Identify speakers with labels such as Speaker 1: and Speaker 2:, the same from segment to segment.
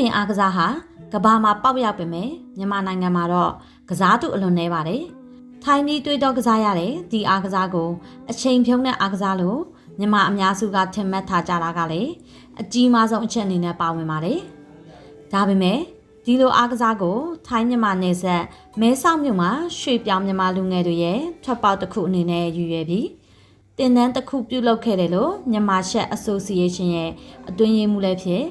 Speaker 1: ရင်အားကစားဟာကဘာမှာပေါက်ရောက်ပေမဲ့မြန်မာနိုင်ငံမှာတော့ကစားသူအလွန်နေပါတယ်။ထိုင်းဒီတွေးတော့ကစားရတဲ့ဒီအားကစားကိုအချိန်ဖြုံးတဲ့အားကစားလို့မြန်မာအများစုကထင်မှတ်ထားကြတာကလည်းအကြီးမားဆုံးအချက်အနေနဲ့ပါဝင်ပါတယ်။ဒါပေမဲ့ဒီလိုအားကစားကို ထိုင်းမြန်မာနယ်စပ်မဲဆောက်မြို့မှာရွှေပြောင်မြန်မာလူငယ်တွေရဲ့ထွက်ပေါက်တစ်ခုအနေနဲ့ယူရပြီးတင်နန်းတစ်ခုပြုလုပ်ခဲ့တယ်လို့မြန်မာရှက် Association ရဲ့အတွင်းရေးမှူးလည်းဖြစ်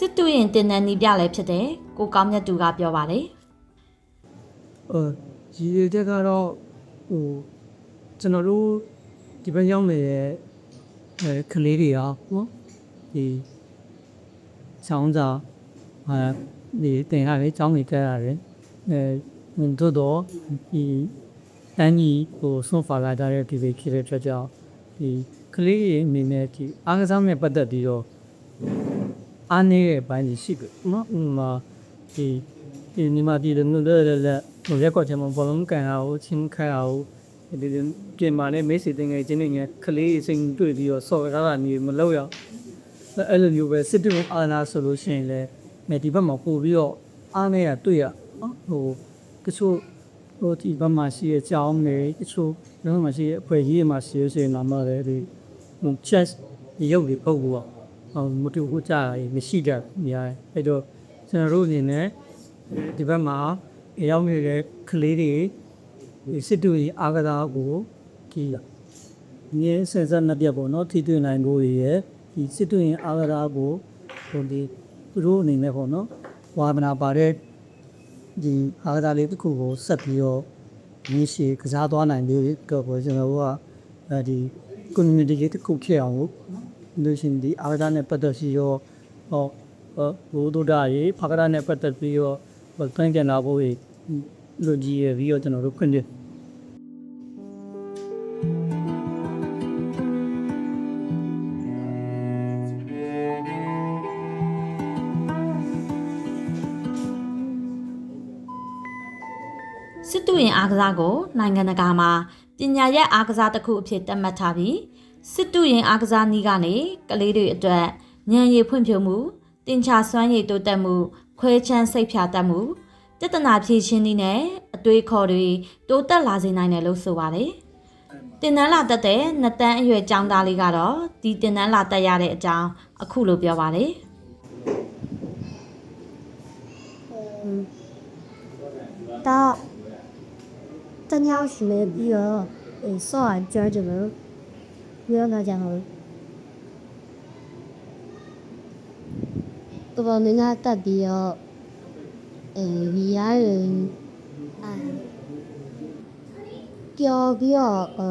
Speaker 1: စစ်တူရင်တင်နန်းနီးပြလည်းဖြစ်တဲ့ကိုကောင်းမြတ်သူကပြောပါတယ်
Speaker 2: ဟိုရည်ရည်ချက်ကတော့ဟိုကျွန်တော်တို့ဒီဘက်ရောက်နေတဲ့အဲကလေးတွေရောနော်ဒီဆောင်းစာဟာဒီတင်ရတယ်ကျောင်းတွေတက်ရတယ်အဲတို့တော့ဒီတန်းကြီးဟိုဆွန်ဖာလာတဲ့ဒီဘေဖြစ်တဲ့အတွက်ကြောင့်ဒီကလေးတွေအနေနဲ့ဒီအားကစားနဲ့ပတ်သက်ပြီးတော့ အားနည်းတဲ့ဘိုင်းကြီးရှိပြီနော်ဥပမာဒီဒီညီမပြည်လည်းလည်းလည်းလည်းဟိုရက်ကွက်ချင်မဘောလုံးကန်အောင်ချင်းခိုင်အောင်ဒီဒီပြင်မာနဲ့မေးစီတင်ငယ်ချင်းတွေငယ်ကလေးစိန်တွေ့ပြီးတော့ဆော့ကားတာနေမလောက်ရအဲ့လိုမျိုးပဲစစ်တူအာနာဆိုလို့ရှိရင်လည်းမေဒီဘက်မှာပို့ပြီးတော့အားနေရတွေ့ရနော်ဟိုတချို့ဟိုဒီဘက်မှာရှိရဲ့ကြောင်းတွေတချို့ဘက်မှာရှိရဲ့အဖွဲ့ကြီးတွေမှာရှိရစေနာမလည်းဒီဟို chess ရုပ်တွေပုတ်လို့ဟို မတူဟုတ်ကြတာမရှိတတ်နေရတယ်အဲ့တော့ကျွန်တော်တို့အနေနဲ့ဒီဘက်မှာရောက်နေတဲ့ကလေးတွေဒီစစ်တူကြီးအာကစားကိုဒီငင်းဆယ်ဆက်နှစ်ပြတ်ပေါ့နော်ထိတွေ့နိုင်ဖို့ရယ်ဒီစစ်တူရင်အာကစားကိုဟိုဒီသူတို့အနေနဲ့ပေါ့နော်ဝါမနာပါတဲ့ဒီအာကစားလေးတစ်ခုကိုဆက်ပြီးတော့ရင်းရှိကစားသွားနိုင်လို့တော့ပေါ့ကျွန်တော်တို့ကအဲဒီ community လေးတစ်ခုဖြစ်အောင် လို့လို့ရှင်ဒီအာကစားနဲ့ပတ်သက်ရှိရောဟောဟိုဘိုးတို့ဒါရေဖကရနဲ့ပတ်သက်ပြီးတော့ဘယ်တိုင်းပြန်လာဖို့လူကြီးရပြီးတော့ကျွန်တော်တို့ခွင့်ပြု
Speaker 1: စစ်တူရင်အားကစားကိုနိုင်ငံတကာမှာပညာရက်အားကစားတစ်ခုအဖြစ်သတ်မှတ်ထားပြီး စစ်တုရင်အားကစားနည်းကနေကလေးတွေအတွက်ဉာဏ်ရည်ဖွံ့ဖြိုးမှုတင်ချစွမ်းရည်တိုးတက်မှု ခွဲခြမ်းစိတ်ဖြာတတ်မှုပြဿနာဖြေရှင်းနည်းနဲ့အတွေးခေါ်တွေတိုးတက်လာစေနိုင်တယ်လို့ဆိုပါတယ်။တင်နန်းလာတက်တဲ့နှစ်တန်းအရွယ်ကျောင်းသားလေးကတော့ဒီတင်နန်းလာတက်ရတဲ့အကြောင်းအခုလိုပြောပါတယ်။
Speaker 3: တော့တ냐ရှိနေပြီးတော့ဆော့အကြောကြလို့ ဘယ်တော့လာကြမှာလဲတော်တော်များများတတ်ပြီးတော့အဲဝီရရင်အဲကြော်ပြီးတော့အ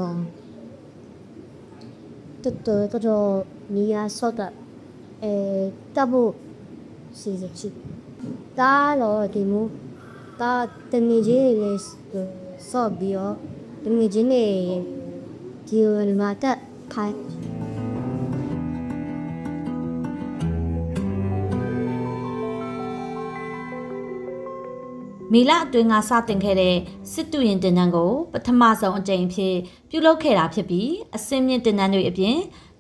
Speaker 3: တော်တော်တော်တော်နေရာဆော့တာအဲတပ်ဖို့စီစဉ်ရှိတာတော့ဒီမူတာတငယ်ချင်းတွေဆော့ပြီးတော့တငယ်ချင်းတွေဒီမှာတက် ခိုင်း
Speaker 1: မေလအတွင်းကစတင်ခဲ့တဲ့စစ်တူရင်တင်နန်းကိုပထမဆုံးအကြိမ်အဖြစ်ပြုလုပ်ခဲ့တာဖြစ်ပြီးအစင်းမြင့်တင်နန်းတွေအပြင်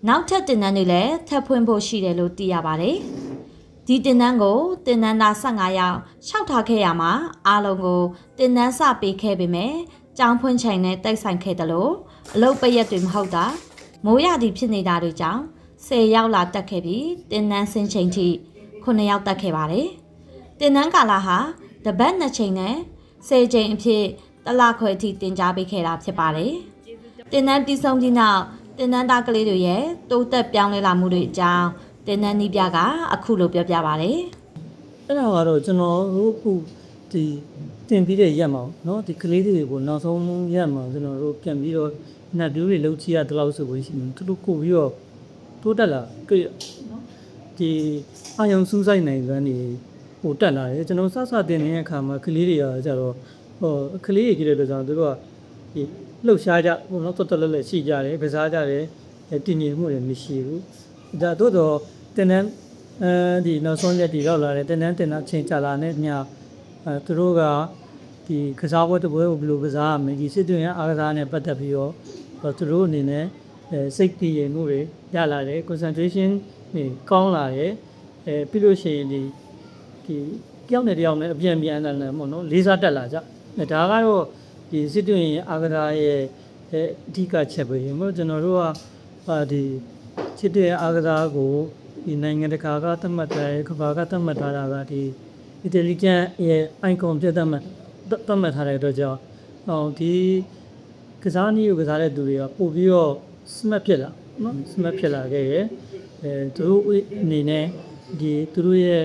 Speaker 1: နောက်ထပ်တင်နန်းတွေလည်းထပ်ဖွင့်ဖို့ရှိတယ်လို့သိရပါတယ်။ဒီတင်နန်းကိုတင်နန်းသား15ယောက်ရှောက်ထားခဲ့ရမှာအားလုံးကိုတင်နန်းစပေးခဲ့ပေမဲ့ကျောင်းဖွင့်ချိန်နဲ့တိုက်ဆိုင်ခဲ့တယ်လို့အလုပ်ပရက်တွေမဟုတ်တာ မိုးရသည်ဖြစ်နေတာတွေကြောင့်10ယောက်လာတက်ခဲ့ပြီးတင်နန်းစင်းချိန်ထိ9ယောက်တက်ခဲ့ပါတယ်။တင်နန်းကာလာဟာတပတ်နှစ်ချိန်နဲ့ဆယ်ချိန်အဖြစ်တလခွဲအထိတင် जा ပေးခဲ့တာဖြစ်ပါတယ်။တင်နန်းပြီးဆုံးပြီးနောက်တင်နန်းသားကလေးတွေရဲ့တိုးတက်ပြောင်းလဲလာမှုတွေအကြောင်းတင်နန်းနီးပြကအခုလိုပြောပြပါတယ်
Speaker 2: အဲ့ဒါကတော့ကျွန်တော်တို့ခု ဒီတင်ပြီးတဲ့ရက်မှာเนาะဒီကလေးတွေကိုနောက်ဆုံးရက်မှာကျွန်တော်တို့ပြန်ပြီးတော့နတ်ပြိုးတွေလှုပ်ချရတဲ့လောက်ဆိုလို့ရှိရင်သူတို့ကိုပြီးတော့တိုးတက်လာကြည့်နော်ဒီအာယုံစူးစိုက်နိုင်စွမ်းနေဟိုတက်လာတယ်ကျွန်တော်စစတင်နေတဲ့အခါမှာကလေးတွေကကြတော့ဟိုကလေးတွေကြည့်တဲ့အတွက်ကြောင့်သူတို့ကဒီလှုပ်ရှားကြဟိုတော့တော်တော်လေးလေးရှိကြတယ်ကစားကြတယ်တည်ငြိမ်မှုတွေမရှိဘူးဒါတို့တော့တင်တဲ့အဲဒီနောက်ဆုံးရက်ဒီရောက်လာတယ်တင်တဲ့တင်တဲ့ချိန်ကြာလာတဲ့ည အဲသူတို့ကဒီကစားပွဲတစ်ပွဲကိုဘယ်လိုကစားရမလဲဒီစစ်တွင်ရအားကစားနဲ့ပတ်သက်ပြီးတော့သူတို့အနေနဲ့အဲစိတ်တည်ငြိမ်မှုတွေရလာတယ် concentration တွေကောင်းလာတယ်အဲပြီးလို့ရှိရင်ဒီဟဒီကြောက်နေတယောက်နဲ့အပြန်ပြန်နဲ့လည်းပေါ့နော်လေးစားတက်လာကြအဲဒါကတော့ဒီစစ်တွင်အာဂရာရဲ့အဲအဓိကချက်ပဲမို့ကျွန်တော်တို့ကဟာဒီစစ်တွင်အာဂရာကိုဒီနိုင်ငံတကာကသတ်မှတ်တယ်ကမ္ဘာကသတ်မှတ်ထားတာကဒီ intelligent ရဲ့ icon ပြတ်သတ်မှတ်သတ်မှတ်ထားတဲ့အတွက်ကြောင့်ဟောဒီကစားနည်းကိုကစားတဲ့သူတွေကပို့ပြီးတော့ smart ဖြစ်လာနော် smart ဖြစ်လာခဲ့ရဲ့အဲသူတို့အနေနဲ့ဒီသူတို့ရဲ့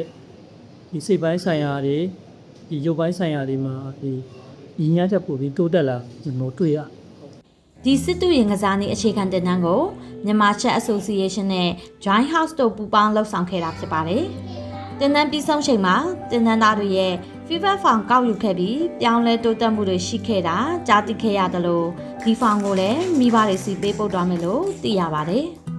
Speaker 2: ဒီစိတ်ပိုင်းဆိုင်ရာတွေဒီရုပ်ပိုင်းဆိုင်ရာတွေမှာဒီညီညာချက်ပို့ပြီးတိုးတက်လာကျွန်တော်တွေ့ရ
Speaker 1: ဒီစစ်တူရင်ကစားနည်းအခြေခံတင်နန်းကိုမြန်မာချက် Association နဲ့ Joint House တို့ပူးပေါင်းလှုပ်ဆောင်ခဲ့တာဖြစ်ပါတယ်။ တင်နန်းပြီးဆုံးချိန်မှာတင်နန်းသားတွေရဲ့ FIFA Farm ကောက်ယူခဲ့ပြီးပြောင်းလဲတိုးတက်မှုတွေရှိခဲ့တာကြားသိခဲ့ရတယ်လို့ဒီဖောင်ကိုလည်းမိဘတွေစီပေးပို့သွားမယ်လို့သိရပါတယ်။